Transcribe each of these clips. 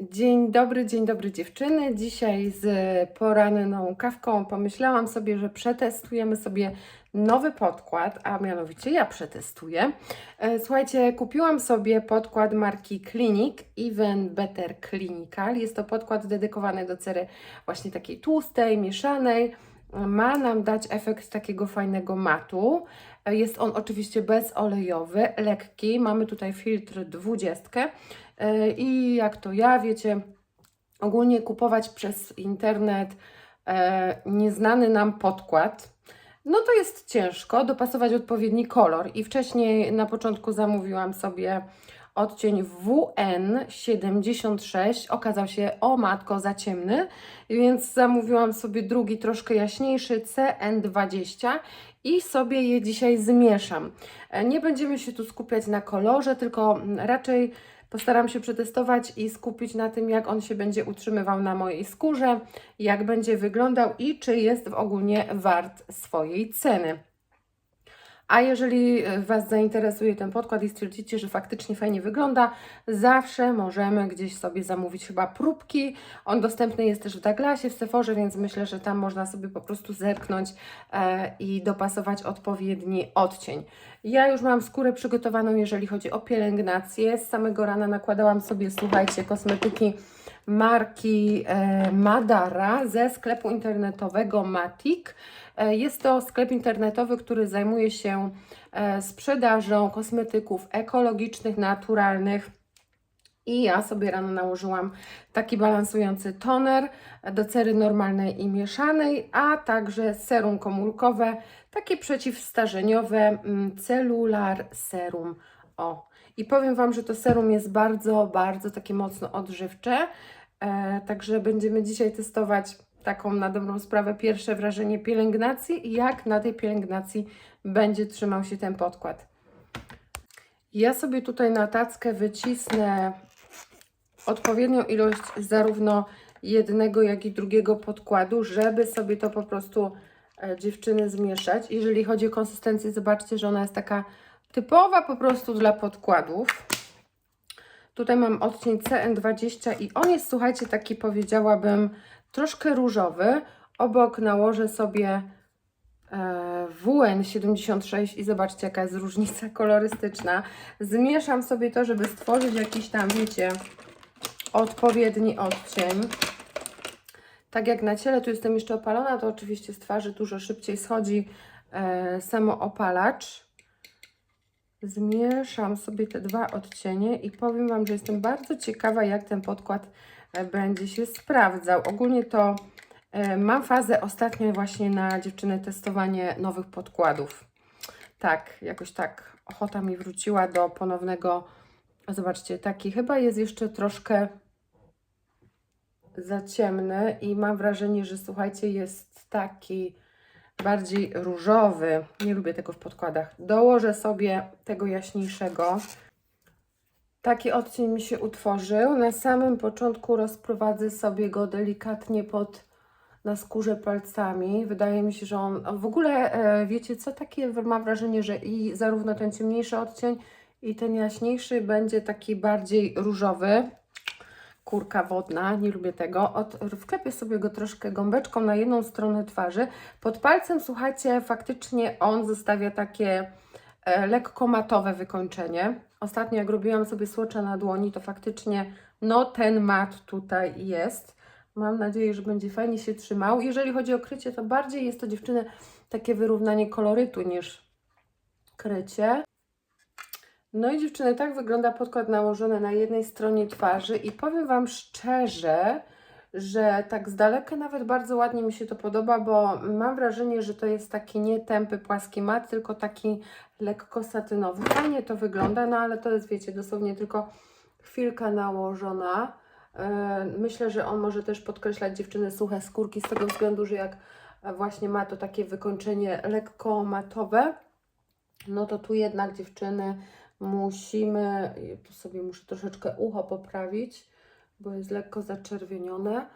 Dzień dobry, dzień dobry dziewczyny. Dzisiaj z poranną kawką pomyślałam sobie, że przetestujemy sobie nowy podkład, a mianowicie ja przetestuję. E, Słuchajcie, kupiłam sobie podkład marki Clinic, Even Better Clinical. Jest to podkład dedykowany do cery właśnie takiej tłustej, mieszanej. Ma nam dać efekt takiego fajnego matu. E, Jest on oczywiście bezolejowy, lekki. Mamy tutaj filtr 20. E, I jak to ja, wiecie, ogólnie kupować przez internet e, nieznany nam podkład, no to jest ciężko dopasować odpowiedni kolor. I wcześniej na początku zamówiłam sobie odcień WN76. Okazał się, o matko, za ciemny, więc zamówiłam sobie drugi, troszkę jaśniejszy CN20 i sobie je dzisiaj zmieszam. E, Nie będziemy się tu skupiać na kolorze, tylko raczej Postaram się przetestować i skupić na tym, jak on się będzie utrzymywał na mojej skórze, jak będzie wyglądał i czy jest ogólnie wart swojej ceny. A jeżeli e, Was zainteresuje ten podkład i stwierdzicie, że faktycznie fajnie wygląda, zawsze możemy gdzieś sobie zamówić chyba próbki. On dostępny jest też w Douglasie, w Sephorze, więc myślę, że tam można sobie po prostu zerknąć e, i dopasować odpowiedni odcień. Ja już mam skórę przygotowaną, jeżeli chodzi o pielęgnację. Z samego rana nakładałam sobie, słuchajcie, kosmetyki marki e, Madara ze sklepu internetowego Matic. E, Jest to sklep internetowy, który zajmuje się e, sprzedażą kosmetyków ekologicznych, naturalnych. I ja sobie rano nałożyłam taki balansujący toner do cery normalnej i mieszanej, a także serum komórkowe, takie przeciwstarzeniowe mm, Cellular Serum. O. I powiem Wam, że to serum jest bardzo, bardzo takie mocno odżywcze. E, także będziemy dzisiaj testować taką na dobrą sprawę pierwsze wrażenie pielęgnacji i jak na tej pielęgnacji będzie trzymał się ten podkład. Ja sobie tutaj na tackę wycisnę odpowiednią ilość zarówno jednego, jak i drugiego podkładu, żeby sobie to po prostu e, dziewczyny zmieszać. Jeżeli chodzi o konsystencję, zobaczcie, że ona jest taka typowa po prostu dla podkładów. Tutaj mam odcień CN20 i on jest, słuchajcie, taki powiedziałabym troszkę różowy. Obok nałożę sobie e, WN76 i zobaczcie, jaka jest różnica kolorystyczna. Zmieszam sobie to, żeby stworzyć jakiś tam, wiecie, odpowiedni odcień. Tak jak na ciele, tu jestem jeszcze opalona, to oczywiście z twarzy dużo szybciej schodzi e, samoopalacz. Zmieszam sobie te dwa odcienie i powiem Wam, że jestem bardzo ciekawa, jak ten podkład e, będzie się sprawdzał. Ogólnie to e, mam fazę ostatnio właśnie na dziewczyny testowanie nowych podkładów. Tak, jakoś tak ochota mi wróciła do ponownego. Zobaczcie, taki chyba jest jeszcze troszkę za ciemny i mam wrażenie, że słuchajcie, jest taki bardziej różowy. Nie lubię tego w podkładach. Dołożę sobie tego jaśniejszego. Taki odcień mi się utworzył. Na samym początku rozprowadzę sobie go delikatnie pod na skórze palcami. Wydaje mi się, że on w ogóle, e, wiecie co, takie mam wrażenie, że i zarówno ten ciemniejszy odcień i ten jaśniejszy będzie taki bardziej różowy. Kurka wodna, nie lubię tego. Od, wklepię sobie go troszkę gąbeczką na jedną stronę twarzy. Pod palcem, słuchajcie, faktycznie on zostawia takie e, lekko matowe wykończenie. Ostatnio jak robiłam sobie słocza na dłoni, to faktycznie no ten mat tutaj jest. Mam nadzieję, że będzie fajnie się trzymał. Jeżeli chodzi o krycie, to bardziej jest to dziewczyny takie wyrównanie kolorytu niż krycie. No i dziewczyny, tak wygląda podkład nałożony na jednej stronie twarzy i powiem Wam szczerze, że tak z daleka nawet bardzo ładnie mi się to podoba, bo mam wrażenie, że to jest taki nie tępy, płaski mat, tylko taki lekko satynowy. Fajnie to wygląda, no ale to jest, wiecie, dosłownie tylko chwilka nałożona. E, Myślę, że on może też podkreślać dziewczyny suche skórki z tego względu, że jak właśnie ma to takie wykończenie lekko matowe, no to tu jednak dziewczyny musimy, tu sobie muszę troszeczkę ucho poprawić, bo jest lekko zaczerwienione.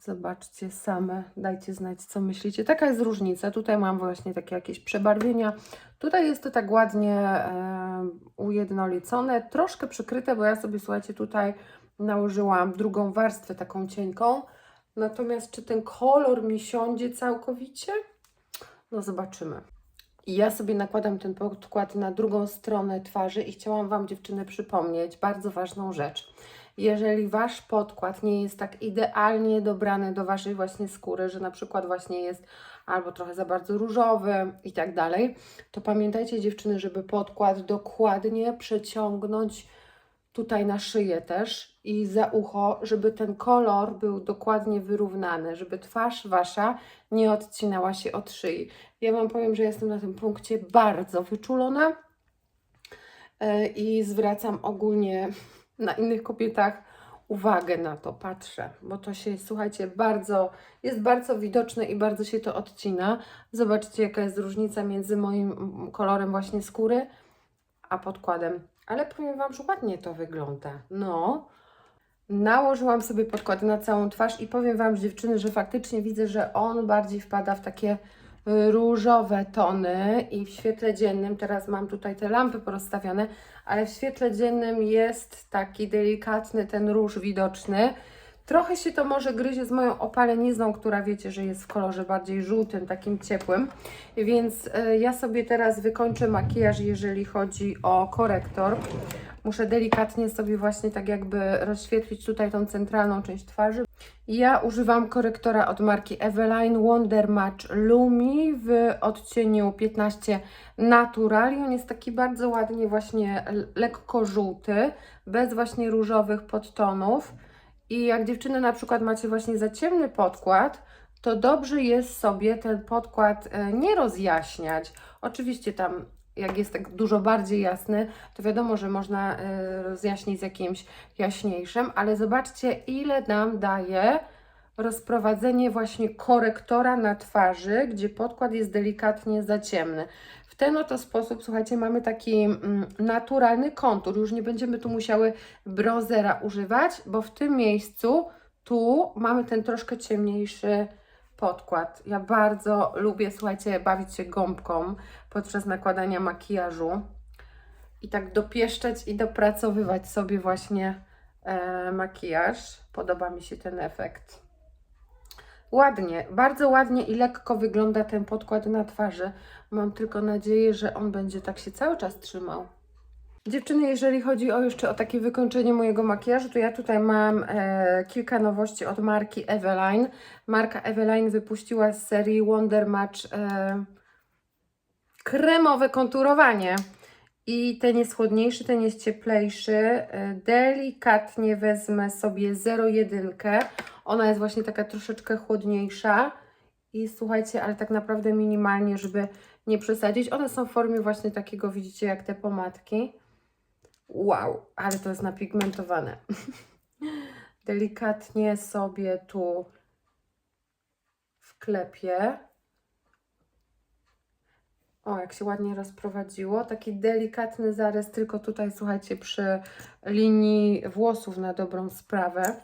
Zobaczcie same, dajcie znać, co myślicie. Taka jest różnica. Tutaj mam właśnie takie jakieś przebarwienia. Tutaj jest to tak ładnie e, ujednolicone, troszkę przykryte, bo ja sobie, słuchajcie, tutaj nałożyłam drugą warstwę taką cienką. Natomiast czy ten kolor mi siądzie całkowicie? No zobaczymy. I ja sobie nakładam ten podkład na drugą stronę twarzy i chciałam Wam dziewczyny przypomnieć bardzo ważną rzecz. Jeżeli Wasz podkład nie jest tak idealnie dobrany do Waszej właśnie skóry, że na przykład właśnie jest albo trochę za bardzo różowy i tak dalej, to pamiętajcie dziewczyny, żeby podkład dokładnie przeciągnąć tutaj na szyję też i za ucho, żeby ten kolor był dokładnie wyrównany, żeby twarz Wasza nie odcinała się od szyi. Ja Wam powiem, że jestem na tym punkcie bardzo wyczulona e, i zwracam ogólnie na innych kobietach uwagę na to, patrzę, bo to się, słuchajcie, bardzo, jest bardzo widoczne i bardzo się to odcina. Zobaczcie, jaka jest różnica między moim kolorem właśnie skóry, a podkładem. Ale powiem Wam, że ładnie to wygląda. No, nałożyłam sobie podkład na całą twarz i powiem Wam, dziewczyny, że faktycznie widzę, że on bardziej wpada w takie różowe tony i w świetle dziennym, teraz mam tutaj te lampy porozstawione, ale w świetle dziennym jest taki delikatny ten róż widoczny. Trochę się to może gryzie z moją opalenizną, która wiecie, że jest w kolorze bardziej żółtym, takim ciepłym. Więc y, ja sobie teraz wykończę makijaż, jeżeli chodzi o korektor. Muszę delikatnie sobie właśnie tak jakby rozświetlić tutaj tą centralną część twarzy. Ja używam korektora od marki Eveline Wonder Match Lumi w odcieniu 15 Natural. I on jest taki bardzo ładnie właśnie lekko żółty, bez właśnie różowych podtonów. I jak dziewczyny na przykład macie właśnie za ciemny podkład, to dobrze jest sobie ten podkład e, nie rozjaśniać. Oczywiście tam jak jest tak dużo bardziej jasny, to wiadomo, że można e, rozjaśnić z jakimś jaśniejszym, ale zobaczcie ile nam daje rozprowadzenie właśnie korektora na twarzy, gdzie podkład jest delikatnie za ciemny. W ten oto sposób, słuchajcie, mamy taki mm, naturalny kontur. Już nie będziemy tu musiały bronzera używać, bo w tym miejscu tu mamy ten troszkę ciemniejszy podkład. Ja bardzo lubię, słuchajcie, bawić się gąbką podczas nakładania makijażu i tak dopieszczać i dopracowywać sobie właśnie e, makijaż. Podoba mi się ten efekt. Ładnie, bardzo ładnie i lekko wygląda ten podkład na twarzy. Mam tylko nadzieję, że on będzie tak się cały czas trzymał. Dziewczyny, jeżeli chodzi o jeszcze o takie wykończenie mojego makijażu, to ja tutaj mam e, kilka nowości od marki Eveline. Marka Eveline wypuściła z serii Wonder Match e, kremowe konturowanie. I ten jest chłodniejszy, ten jest cieplejszy. E, Delikatnie wezmę sobie 0,1. Ona jest właśnie taka troszeczkę chłodniejsza. I słuchajcie, ale tak naprawdę minimalnie, żeby nie przesadzić. One są w formie właśnie takiego, widzicie, jak te pomadki. Wow, ale to jest napigmentowane. Delikatnie sobie tu wklepię. O, jak się ładnie rozprowadziło. Taki delikatny zarys, tylko tutaj, słuchajcie, przy linii włosów na dobrą sprawę.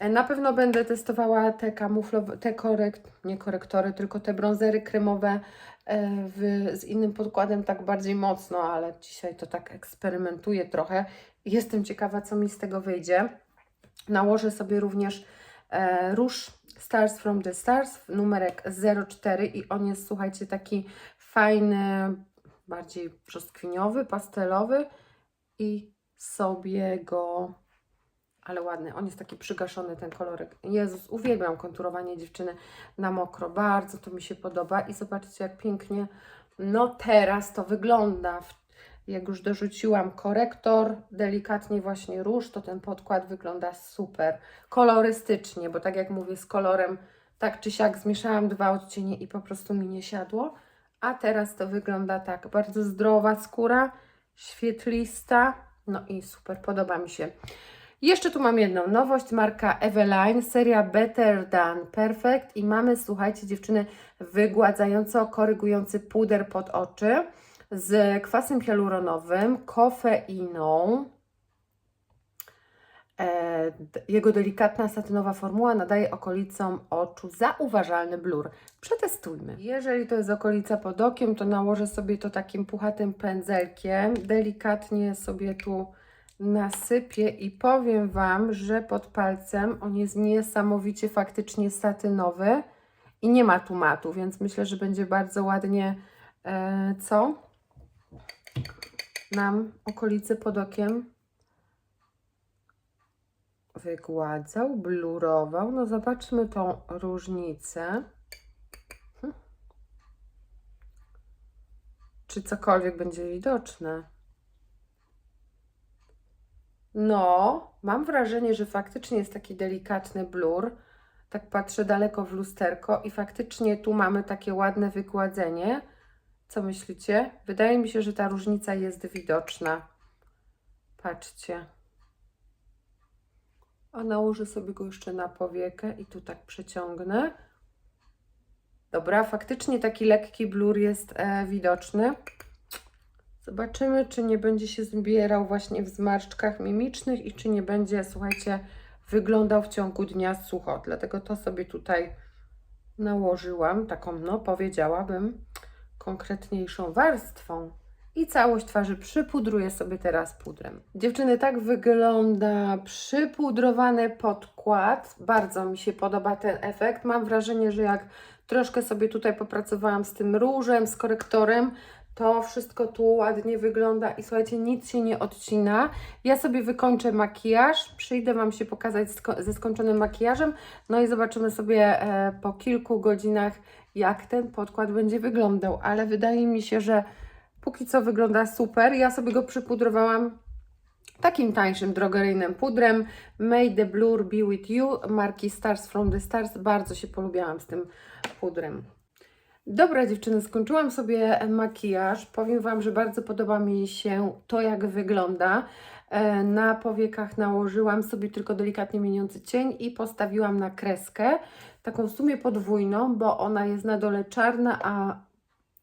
E, Na pewno będę testowała te kamuflowe, te korekt, nie korektory, tylko te bronzery kremowe e, w, z innym podkładem tak bardziej mocno, ale dzisiaj to tak eksperymentuję trochę. Jestem ciekawa, co mi z tego wyjdzie. Nałożę sobie również e, róż Stars from the Stars, numerek 04 i on jest, słuchajcie, taki fajny, bardziej brzoskwiniowy, pastelowy i sobie go ale ładny. On jest taki przygaszony, ten kolorek. Jezus, uwielbiam konturowanie dziewczyny na mokro. Bardzo to mi się podoba. I zobaczcie, jak pięknie no teraz to wygląda. Jak już dorzuciłam korektor, delikatnie właśnie róż, to ten podkład wygląda super. Kolorystycznie, bo tak jak mówię, z kolorem tak czy siak zmieszałam dwa odcienie i po prostu mi nie siadło. A teraz to wygląda tak. Bardzo zdrowa skóra, świetlista. No i super, podoba mi się. Jeszcze tu mam jedną nowość, marka Eveline, seria Better Than Perfect i mamy, słuchajcie dziewczyny, wygładzająco korygujący puder pod oczy z kwasem hialuronowym, kofeiną, e, jego delikatna satynowa formuła nadaje okolicom oczu zauważalny blur. Przetestujmy. Jeżeli to jest okolica pod okiem, to nałożę sobie to takim puchatym pędzelkiem. Delikatnie sobie tu nasypię i powiem Wam, że pod palcem on jest niesamowicie faktycznie satynowy i nie ma tu matu, więc myślę, że będzie bardzo ładnie e, co? Nam okolice pod okiem wygładzał, blurował. No zobaczmy tą różnicę. Hm. Czy cokolwiek będzie widoczne? No, mam wrażenie, że faktycznie jest taki delikatny blur. Tak patrzę daleko w lusterko i faktycznie tu mamy takie ładne wygładzenie. Co myślicie? Wydaje mi się, że ta różnica jest widoczna. Patrzcie. A nałożę sobie go jeszcze na powiekę i tu tak przeciągnę. Dobra, faktycznie taki lekki blur jest e, widoczny. Zobaczymy, czy nie będzie się zbierał właśnie w zmarszczkach mimicznych i czy nie będzie, słuchajcie, wyglądał w ciągu dnia sucho. Dlatego to sobie tutaj nałożyłam, taką, no powiedziałabym, konkretniejszą warstwą. I całość twarzy przypudruję sobie teraz pudrem. Dziewczyny, tak wygląda przypudrowany podkład. Bardzo mi się podoba ten efekt. Mam wrażenie, że jak troszkę sobie tutaj popracowałam z tym różem, z korektorem, to wszystko tu ładnie wygląda i słuchajcie, nic się nie odcina. Ja sobie wykończę makijaż, przyjdę Wam się pokazać ze skończonym makijażem, no i zobaczymy sobie e, po kilku godzinach, jak ten podkład będzie wyglądał, ale wydaje mi się, że póki co wygląda super. Ja sobie go przypudrowałam takim tańszym drogeryjnym pudrem May the Blur Be With You marki Stars From The Stars. Bardzo się polubiłam z tym pudrem. Dobra dziewczyny, skończyłam sobie makijaż. Powiem Wam, że bardzo podoba mi się to, jak wygląda. E, Na powiekach nałożyłam sobie tylko delikatnie mieniący cień i postawiłam na kreskę, taką w sumie podwójną, bo ona jest na dole czarna, a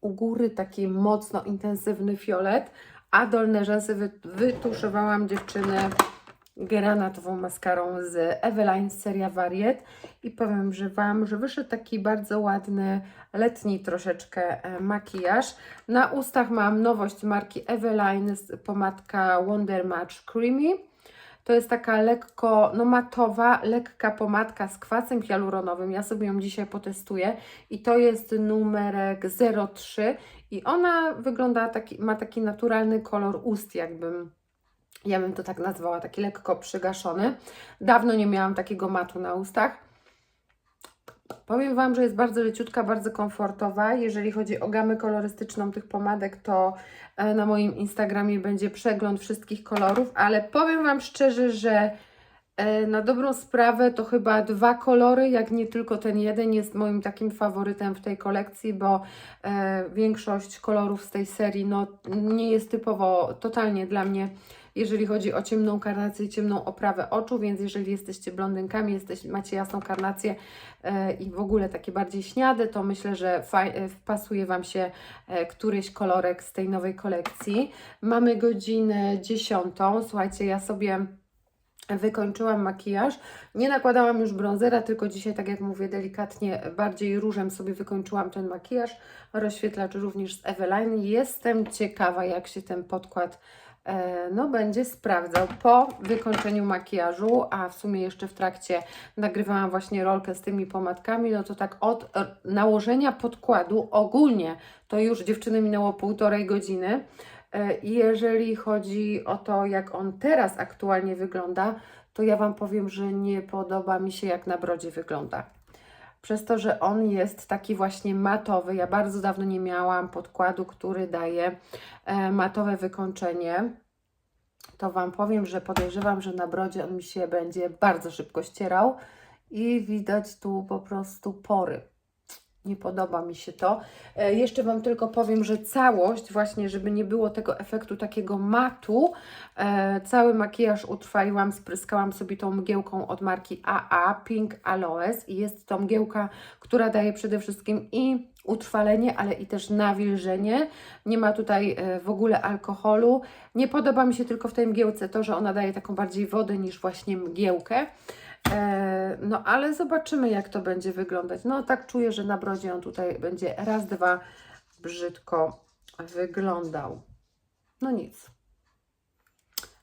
u góry taki mocno intensywny fiolet, a dolne rzęsy wy, wytuszowałam dziewczyny granatową maskarą z Eveline seria Variet i powiem że Wam, że wyszedł taki bardzo ładny, letni troszeczkę e, makijaż. Na ustach mam nowość marki Eveline, pomadka Wonder Match Creamy. To jest taka lekko, no matowa, lekka pomadka z kwasem hialuronowym. Ja sobie ją dzisiaj potestuję i to jest numerek 03 i ona wygląda taki, ma taki naturalny kolor ust, jakbym ja bym to tak nazwała, taki lekko przygaszony. Dawno nie miałam takiego matu na ustach. Powiem Wam, że jest bardzo leciutka, bardzo komfortowa. Jeżeli chodzi o gamę kolorystyczną tych pomadek, to e, na moim Instagramie będzie przegląd wszystkich kolorów, ale powiem Wam szczerze, że e, na dobrą sprawę to chyba dwa kolory, jak nie tylko ten jeden, jest moim takim faworytem w tej kolekcji, bo e, większość kolorów z tej serii no, nie jest typowo totalnie dla mnie jeżeli chodzi o ciemną karnację i ciemną oprawę oczu, więc jeżeli jesteście blondynkami, jesteś, macie jasną karnację e, i w ogóle takie bardziej śniade, to myślę, że e, wpasuje Wam się e, któryś kolorek z tej nowej kolekcji. Mamy godzinę 10. Słuchajcie, ja sobie wykończyłam makijaż. Nie nakładałam już bronzera, tylko dzisiaj, tak jak mówię, delikatnie bardziej różem sobie wykończyłam ten makijaż. Rozświetlacz również z Eveline. Jestem ciekawa, jak się ten podkład no, będzie sprawdzał po wykończeniu makijażu, a w sumie jeszcze w trakcie nagrywałam właśnie rolkę z tymi pomadkami, no to tak od e, nałożenia podkładu ogólnie to już dziewczyny minęło półtorej godziny. E, I jeżeli chodzi o to, jak on teraz aktualnie wygląda, to ja Wam powiem, że nie podoba mi się, jak na brodzie wygląda. Przez to, że on jest taki właśnie matowy. Ja bardzo dawno nie miałam podkładu, który daje e, matowe wykończenie. To Wam powiem, że podejrzewam, że na brodzie on mi się będzie bardzo szybko ścierał i widać tu po prostu pory. Nie podoba mi się to. E, jeszcze Wam tylko powiem, że całość, właśnie, żeby nie było tego efektu takiego matu, e, cały makijaż utrwaliłam, spryskałam sobie tą mgiełką od marki AA Pink Aloes i jest to mgiełka, która daje przede wszystkim i utrwalenie, ale i też nawilżenie. Nie ma tutaj e, w ogóle alkoholu. Nie podoba mi się tylko w tej mgiełce to, że ona daje taką bardziej wodę niż właśnie mgiełkę. E, no ale zobaczymy jak to będzie wyglądać. No tak czuję, że na brodzie on tutaj będzie raz, dwa brzydko wyglądał. No nic.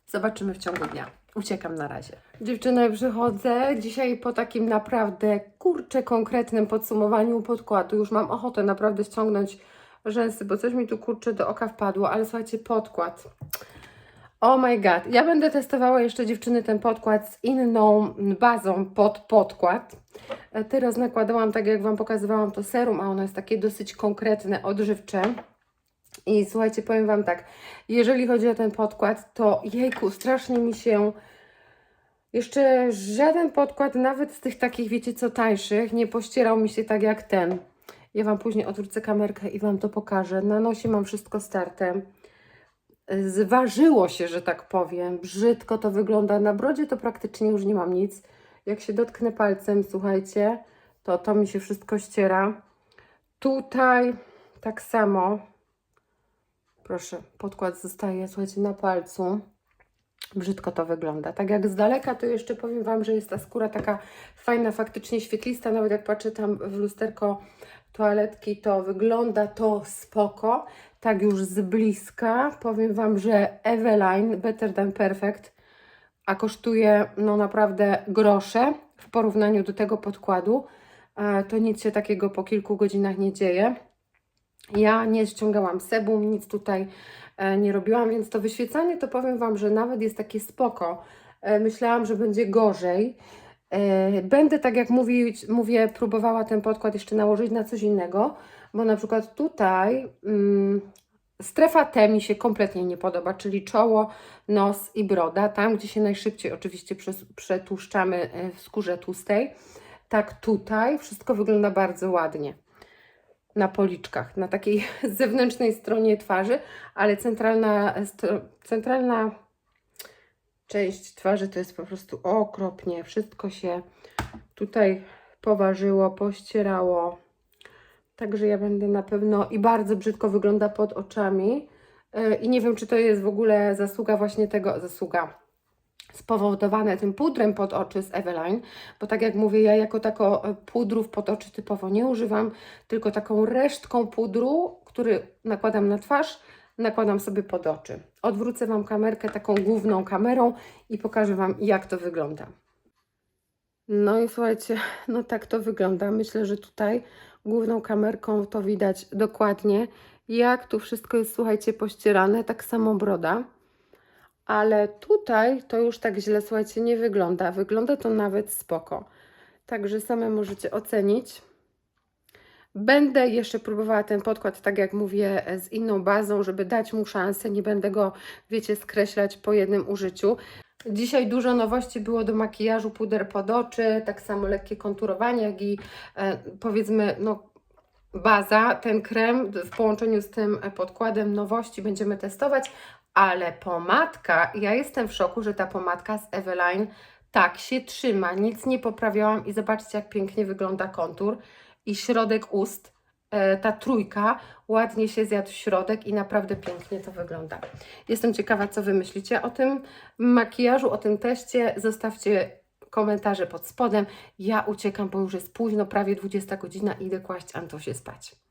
Zobaczymy w ciągu dnia. Uciekam na razie. Dziewczyny, przychodzę dzisiaj po takim naprawdę kurczę konkretnym podsumowaniu podkładu. Już mam ochotę naprawdę ściągnąć rzęsy, bo coś mi tu kurczę do oka wpadło, ale słuchajcie, podkład. Oh my god. Ja będę testowała jeszcze dziewczyny ten podkład z inną bazą pod podkład. E, Teraz nakładałam, tak jak Wam pokazywałam, to serum, a ono jest takie dosyć konkretne, odżywcze. I słuchajcie, powiem Wam tak, jeżeli chodzi o ten podkład, to jejku, strasznie mi się jeszcze żaden podkład, nawet z tych takich, wiecie co, tańszych, nie pościerał mi się tak jak ten. Ja Wam później odwrócę kamerkę i Wam to pokażę. Na nosie mam wszystko starte. Zważyło się, że tak powiem. Brzydko to wygląda. Na brodzie to praktycznie już nie mam nic. Jak się dotknę palcem, słuchajcie, to to mi się wszystko ściera. Tutaj tak samo. Proszę, podkład zostaje, słuchajcie, na palcu. Brzydko to wygląda. Tak jak z daleka, to jeszcze powiem Wam, że jest ta skóra taka fajna, faktycznie świetlista. Nawet jak patrzę tam w lusterko toaletki, to wygląda to spoko. Tak już z bliska powiem Wam, że Eveline Better Than Perfect, a kosztuje no naprawdę grosze w porównaniu do tego podkładu. E, To nic się takiego po kilku godzinach nie dzieje. Ja nie ściągałam sebum, nic tutaj e, nie robiłam, więc to wyświecanie to powiem Wam, że nawet jest takie spoko. E, Myślałam, że będzie gorzej. Będę, tak jak mówić, mówię, próbowała ten podkład jeszcze nałożyć na coś innego, bo na przykład tutaj mm, strefa T mi się kompletnie nie podoba, czyli czoło, nos i broda, tam gdzie się najszybciej oczywiście przetłuszczamy e, w skórze tłustej. Tak tutaj wszystko wygląda bardzo ładnie na policzkach, na takiej zewnętrznej stronie twarzy, ale centralna, stro- centralna część twarzy to jest po prostu okropnie. Wszystko się tutaj poważyło, pościerało. Także ja będę na pewno i bardzo brzydko wygląda pod oczami. Yy, I nie wiem, czy to jest w ogóle zasługa właśnie tego, zasługa spowodowane tym pudrem pod oczy z Eveline, bo tak jak mówię, ja jako tako e, pudrów pod oczy typowo nie używam, tylko taką resztką pudru, który nakładam na twarz, nakładam sobie pod oczy. Odwrócę Wam kamerkę taką główną kamerą i pokażę Wam, jak to wygląda. No i słuchajcie, no tak to wygląda. Myślę, że tutaj główną kamerką to widać dokładnie, jak tu wszystko jest, słuchajcie, pościerane, tak samo broda. Ale tutaj to już tak źle, słuchajcie, nie wygląda. Wygląda to nawet spoko. Także same możecie ocenić. Będę jeszcze próbowała ten podkład, tak jak mówię, z inną bazą, żeby dać mu szansę. Nie będę go, wiecie, skreślać po jednym użyciu. Dzisiaj dużo nowości było do makijażu, puder pod oczy, tak samo lekkie konturowanie, jak i e, powiedzmy, no baza, ten krem w połączeniu z tym podkładem nowości będziemy testować, ale pomadka, ja jestem w szoku, że ta pomadka z Eveline tak się trzyma, nic nie poprawiałam i zobaczcie jak pięknie wygląda kontur i środek ust, e, ta trójka ładnie się zjadł w środek i naprawdę pięknie to wygląda. Jestem ciekawa co Wy myślicie o tym makijażu, o tym teście, zostawcie komentarze pod spodem. Ja uciekam, bo już jest późno, prawie 20 godzina i idę kłaść Antosię spać.